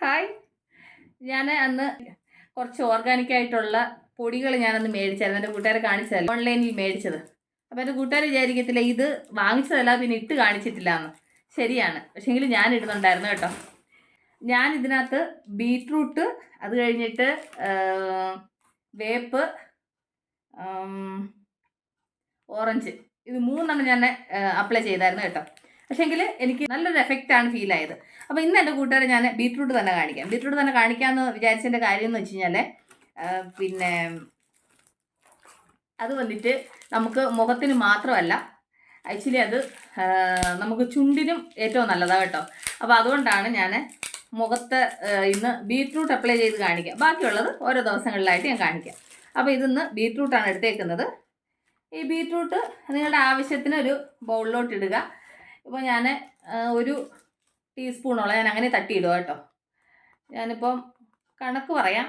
Hi. ഞാൻ അന്ന് കുറച്ച് ഓർഗാനിക് ആയിട്ടുള്ള പൊടികൾ ഞാനന്ന് മേടിച്ചായിരുന്നു. എന്റെ കൂട്ടുകാരെ കാണിച്ചതല്ല? ഓൺലൈനിൽ മേടിച്ചത്. അപ്പോൾ എന്റെ കൂട്ടുകാർ വിചാരിക്കത്തില്ല ഇത് വാങ്ങിച്ചതല്ല പിന്നെ ഇട്ട് കാണിച്ചിട്ടില്ല എന്ന് ശരിയാണ്. പക്ഷേങ്കിൽ ഞാൻ ഇടുന്നുണ്ടായിരുന്നു കേട്ടോ. ഞാൻ ഇതിനകത്ത് ബീട്രൂട്ട് അത് കഴിഞ്ഞിട്ട് വേപ്പ് ഓറഞ്ച്. ഇത് മൂന്നെണ്ണം ഞാൻ അപ്ലൈ ചെയ്തായിരുന്നു കേട്ടോ. പക്ഷേങ്കിൽ എനിക്ക് നല്ലൊരു എഫക്റ്റാണ് ഫീൽ ആയത്. അപ്പോൾ ഇന്ന് എന്റെ കൂട്ടുകാരെ ഞാൻ ബീറ്റ്റൂട്ട് തന്നെ കാണിക്കാം. ബീറ്റ്റൂട്ട് തന്നെ കാണിക്കാമെന്ന് വിചാരിച്ചതിന്റെ കാര്യം എന്ന് വെച്ച് കഴിഞ്ഞാൽ പിന്നെ അത് വന്നിട്ട് നമുക്ക് മുഖത്തിന് മാത്രമല്ല ആക്ച്വലി അത് നമുക്ക് ചുണ്ടിനും ഏറ്റവും നല്ലതാണ് കേട്ടോ. അപ്പോൾ അതുകൊണ്ടാണ് ഞാൻ മുഖത്ത് ഇന്ന് ബീറ്റ്റൂട്ട് അപ്ലൈ ചെയ്ത് കാണിക്കാം. ബാക്കിയുള്ളത് ഓരോ ദിവസങ്ങളിലായിട്ട് ഞാൻ കാണിക്കാം. അപ്പോൾ ഇതിന്ന് ബീട്രൂട്ടാണ് എടുത്തേക്കുന്നത്. ഈ ബീറ്റ്റൂട്ട് നിങ്ങളുടെ ആവശ്യത്തിന് ഒരു ബൗളിലോട്ട് ഇടുക. ഇപ്പോൾ ഞാൻ ഒരു ടീസ്പൂണോളം ഞാൻ അങ്ങനെ തട്ടിയിടുക കേട്ടോ. ഞാനിപ്പം കണക്ക് പറയാം.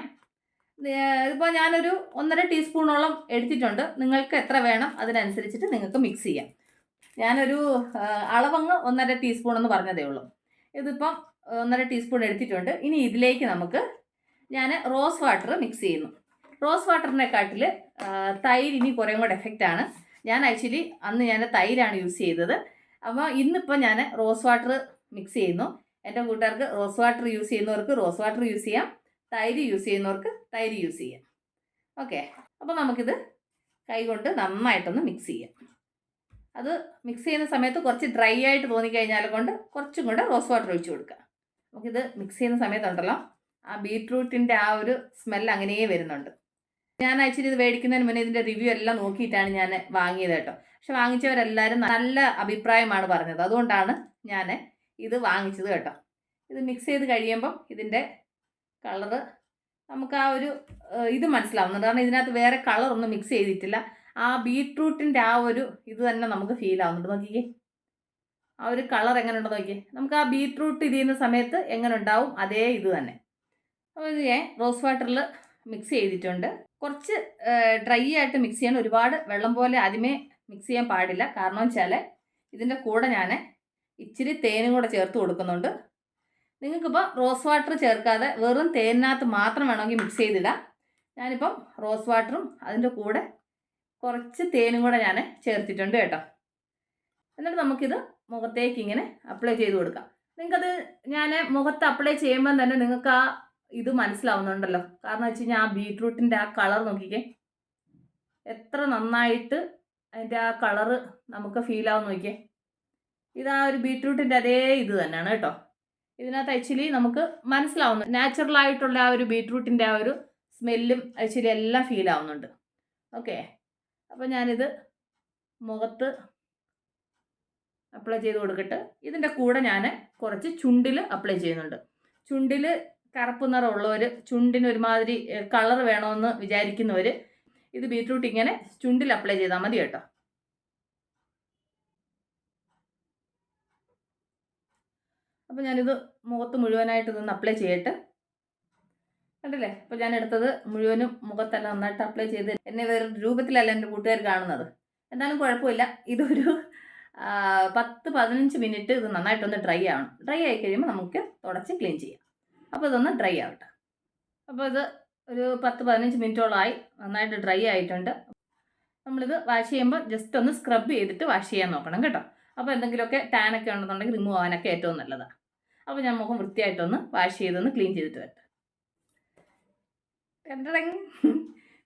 ഇപ്പോൾ ഞാനൊരു ഒന്നര ടീസ്പൂണോളം എടുത്തിട്ടുണ്ട്. നിങ്ങൾക്ക് എത്ര വേണം അതിനനുസരിച്ചിട്ട് നിങ്ങൾക്ക് മിക്സ് ചെയ്യാം. ഞാനൊരു അളവങ്ങ് ഒന്നര ടീസ്പൂൺ എന്ന് പറഞ്ഞതേ ഉള്ളൂ. ഇതിപ്പം ഒന്നര ടീസ്പൂൺ എടുത്തിട്ടുണ്ട്. ഇനി ഇതിലേക്ക് നമുക്ക് ഞാൻ റോസ് വാട്ടർ മിക്സ് ചെയ്യുന്നു. റോസ് വാട്ടറിനെക്കാട്ടിൽ തൈര് ഇനി കുറേ കൂടെ എഫക്റ്റാണ് ഞാൻ ആക്ച്വലി അന്ന് ഞാൻ തൈരാണ് യൂസ് ചെയ്തത്. അപ്പോൾ ഇന്നിപ്പോൾ ഞാൻ റോസ് വാട്ടർ മിക്സ് ചെയ്യുന്നു. എന്റെ കൂട്ടുകാർക്ക് റോസ് വാട്ടർ യൂസ് ചെയ്യുന്നവർക്ക് റോസ് വാട്ടർ യൂസ് ചെയ്യാം. തൈര് യൂസ് ചെയ്യുന്നവർക്ക് തൈര് യൂസ് ചെയ്യാം. ഓക്കെ അപ്പോൾ നമുക്കിത് കൈകൊണ്ട് നന്നായിട്ടൊന്ന് മിക്സ് ചെയ്യാം. അത് മിക്സ് ചെയ്യുന്ന സമയത്ത് കുറച്ച് ഡ്രൈ ആയിട്ട് തോന്നിക്കഴിഞ്ഞാൽ കൊണ്ട് കുറച്ചും കൂടെ റോസ് വാട്ടർ ഒഴിച്ച് കൊടുക്കുക. നമുക്കിത് മിക്സ് ചെയ്യുന്ന സമയത്തുണ്ടല്ലോ ആ ബീട്രൂട്ടിന്റെ ആ ഒരു സ്മെല്ല് അങ്ങനെയേ വരുന്നുണ്ട്. ഞാൻ ആക്ച്വലി ഇത് മേടിക്കുന്നതിന് മുന്നേ ഇതിന്റെ റിവ്യൂ എല്ലാം നോക്കിയിട്ടാണ് ഞാൻ വാങ്ങിയത് കേട്ടോ. പക്ഷെ വാങ്ങിച്ചവരെല്ലാവരും നല്ല അഭിപ്രായമാണ് പറഞ്ഞത്. അതുകൊണ്ടാണ് ഞാൻ ഇത് വാങ്ങിച്ചത് കേട്ടോ. ഇത് മിക്സ് ചെയ്ത് കഴിയുമ്പം ഇതിന്റെ കളറ് നമുക്ക് ആ ഒരു ഇത് മനസ്സിലാവുന്നുണ്ട്. കാരണം ഇതിനകത്ത് വേറെ കളറൊന്നും മിക്സ് ചെയ്തിട്ടില്ല. ആ ബീട്രൂട്ടിന്റെ ആ ഒരു ഇത് തന്നെ നമുക്ക് ഫീൽ ആവുന്നുണ്ട്. നോക്കിക്കേ. ആ ഒരു കളർ എങ്ങനെ ഉണ്ടോ നോക്കിയേ നമുക്ക് ആ ബീട്രൂട്ട് ഇത് ചെയ്യുന്ന സമയത്ത് എങ്ങനെ ഉണ്ടാവും? അതേ ഇത് തന്നെ. അപ്പോൾ ഇത് റോസ് വാട്ടറിൽ മിക്സ് ചെയ്തിട്ടുണ്ട്. കുറച്ച് ഡ്രൈ ആയിട്ട് മിക്സ് ചെയ്യാൻ ഒരുപാട് വെള്ളം പോലെ ആദ്യമേ മിക്സ് ചെയ്യാൻ പാടില്ല. കാരണം വെച്ചാൽ ഇതിന്റെ കൂടെ ഞാൻ ഇച്ചിരി തേനും കൂടെ ചേർത്ത് കൊടുക്കുന്നുണ്ട്. നിങ്ങൾക്കിപ്പോൾ റോസ് വാട്ടർ ചേർക്കാതെ വെറും തേനിനകത്ത് മാത്രം വേണമെങ്കിൽ മിക്സ് ചെയ്തിടാം. ഞാനിപ്പം റോസ് വാട്ടറും അതിന്റെ കൂടെ കുറച്ച് തേനും കൂടെ ഞാൻ ചേർത്തിട്ടുണ്ട് കേട്ടോ. എന്നിട്ട് നമുക്കിത് മുഖത്തേക്ക് ഇങ്ങനെ അപ്ലൈ ചെയ്ത് കൊടുക്കാം. നിങ്ങൾക്കത് ഞാൻ മുഖത്ത് അപ്ലൈ ചെയ്യുമ്പം തന്നെ നിങ്ങൾക്ക് ആ ഇത് മനസ്സിലാവുന്നുണ്ടല്ലോ. കാരണം വെച്ച് കഴിഞ്ഞാൽ ആ ബീട്രൂട്ടിന്റെ ആ കളർ നോക്കിക്കേ. എത്ര നന്നായിട്ട് അതിന്റെ ആ കളറ് നമുക്ക് ഫീൽ ആവും നോക്കിയേ ഇത് ആ ഒരു ബീട്രൂട്ടിന്റെ അതേ ഇത് തന്നെയാണ് കേട്ടോ. ഇതിനകത്ത് ആക്ച്വലി നമുക്ക് മനസ്സിലാവുന്നു. നാച്ചുറൽ ആയിട്ടുള്ള ആ ഒരു ബീട്രൂട്ടിന്റെ ആ ഒരു സ്മെല്ലും ആക്ച്വലി എല്ലാം ഫീൽ ആവുന്നുണ്ട്. ഓക്കെ അപ്പോൾ ഞാനിത് മുഖത്ത് അപ്ലൈ ചെയ്ത് കൊടുക്കട്ടെ ഇതിന്റെ കൂടെ ഞാൻ കുറച്ച് ചുണ്ടിൽ അപ്ലൈ ചെയ്യുന്നുണ്ട്. ചുണ്ടിൽ കറുപ്പ് നിറമുള്ളവർ ചുണ്ടിന് ഒരുമാതിരി കളർ വേണമെന്ന് വിചാരിക്കുന്നവർ ഇത് ബീട്രൂട്ട് ഇങ്ങനെ ചുണ്ടിൽ അപ്ലൈ ചെയ്താൽ മതി കേട്ടോ. അപ്പോൾ ഞാനിത് മുഖത്ത് മുഴുവനായിട്ട് ഇതൊന്ന് അപ്ലൈ ചെയ്യട്ടെ. കണ്ടില്ലേ? അപ്പോൾ ഞാൻ എടുത്തത് മുഴുവനും മുഖത്തല്ല നന്നായിട്ട് അപ്ലൈ ചെയ്ത് എന്നെ വേറെ രൂപത്തിലല്ല എന്റെ കൂട്ടുകാർ കാണുന്നത്. എന്നാലും കുഴപ്പമില്ല. ഇതൊരു പത്ത് പതിനഞ്ച് മിനിറ്റ് ഇത് നന്നായിട്ടൊന്ന് ഡ്രൈ ആവണം. ഡ്രൈ ആയി കഴിയുമ്പോൾ നമുക്ക് തുടച്ച് ക്ലീൻ ചെയ്യാം. അപ്പോൾ ഇതൊന്ന് ഡ്രൈ ആവട്ടെ. അപ്പോൾ ഇത് ഒരു പത്ത് പതിനഞ്ച് മിനിറ്റോളമായി നന്നായിട്ട് ഡ്രൈ ആയിട്ടുണ്ട്. നമ്മളിത് വാഷ് ചെയ്യുമ്പോൾ ജസ്റ്റ് ഒന്ന് സ്ക്രബ് ചെയ്തിട്ട് വാഷ് ചെയ്യാൻ നോക്കണം കേട്ടോ. അപ്പോൾ എന്തെങ്കിലുമൊക്കെ ടാനൊക്കെ ഉണ്ടെന്നുണ്ടെങ്കിൽ റിമൂവ് ആവാനൊക്കെ ഏറ്റവും നല്ലതാണ് അപ്പോൾ ഞാൻ മുഖം വൃത്തിയായിട്ടൊന്ന് വാഷ് ചെയ്തൊന്ന് ക്ലീൻ ചെയ്തിട്ട് വരട്ടെ. കണ്ടടങ്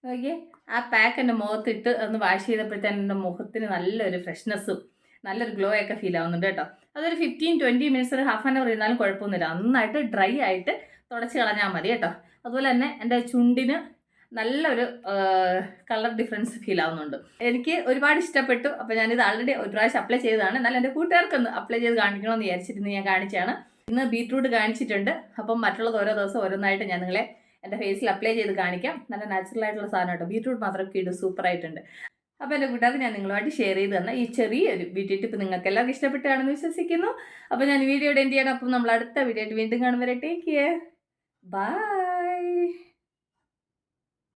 നോക്കിയേ ആ പാക്ക് എന്റെ മുഖത്തിട്ട് ഒന്ന് വാഷ് ചെയ്തപ്പോഴത്തേനും എന്റെ മുഖത്തിന് നല്ലൊരു ഫ്രഷ്നെസ്സും നല്ലൊരു ഗ്ലോ ഒക്കെ ഫീൽ ആവുന്നുണ്ട് കേട്ടോ. അതൊരു ഫിഫ്റ്റീൻ ട്വന്റി മിനിറ്റ്സ് ഒരു ഹാഫ് ആൻ അവർ ഇരുന്നാലും കുഴപ്പമൊന്നുമില്ല. നന്നായിട്ട് ഡ്രൈ ആയിട്ട് തുടച്ച് കളഞ്ഞാൽ മതി കേട്ടോ. അതുപോലെ തന്നെ എന്റെ ചുണ്ടിന് നല്ലൊരു കളർ ഡിഫറൻസ് ഫീൽ ആവുന്നുണ്ട്. എനിക്ക് ഒരുപാട് ഇഷ്ടപ്പെട്ടു. അപ്പോൾ ഞാനിത് ആൾറെഡി ഒരു പ്രാവശ്യം അപ്ലൈ ചെയ്തതാണ്. എന്നാലും എന്റെ കൂട്ടുകാർക്കൊന്ന് അപ്ലൈ ചെയ്ത് കാണിക്കണമെന്ന് വിചാരിച്ചിരുന്നു ഞാൻ കാണിച്ചാണ്. ഇന്ന് ബീട്രൂട്ട് കാണിച്ചിട്ടുണ്ട്. അപ്പം മറ്റുള്ളത് ഓരോ ദിവസം ഓരോന്നായിട്ട് ഞാൻ നിങ്ങളെ എന്റെ ഫേസിൽ അപ്ലൈ ചെയ്ത് കാണിക്കാം. നല്ല നാച്ചുറൽ ആയിട്ടുള്ള സാധനം കേട്ടോ. ബീട്രൂട്ട് മാത്രം കീട് സൂപ്പർ ആയിട്ടുണ്ട്. അപ്പോൾ എന്റെ കൂട്ടുകാർ ഞാൻ നിങ്ങളുമായിട്ട് ഷെയർ ചെയ്ത് തന്ന ഈ ചെറിയൊരു ബ്യൂട്ടി ടിപ്പ് നിങ്ങൾക്ക് എല്ലാവർക്കും ഇഷ്ടപ്പെട്ടാണെന്ന് വിശ്വസിക്കുന്നു. അപ്പോൾ ഞാൻ വീഡിയോ എൻഡ് ചെയ്യണം അപ്പം നമ്മൾ അടുത്ത വീഡിയോ ആയിട്ട് വീണ്ടും കാണുമ്പോൾ ടേക്ക് കെയർ ബൈ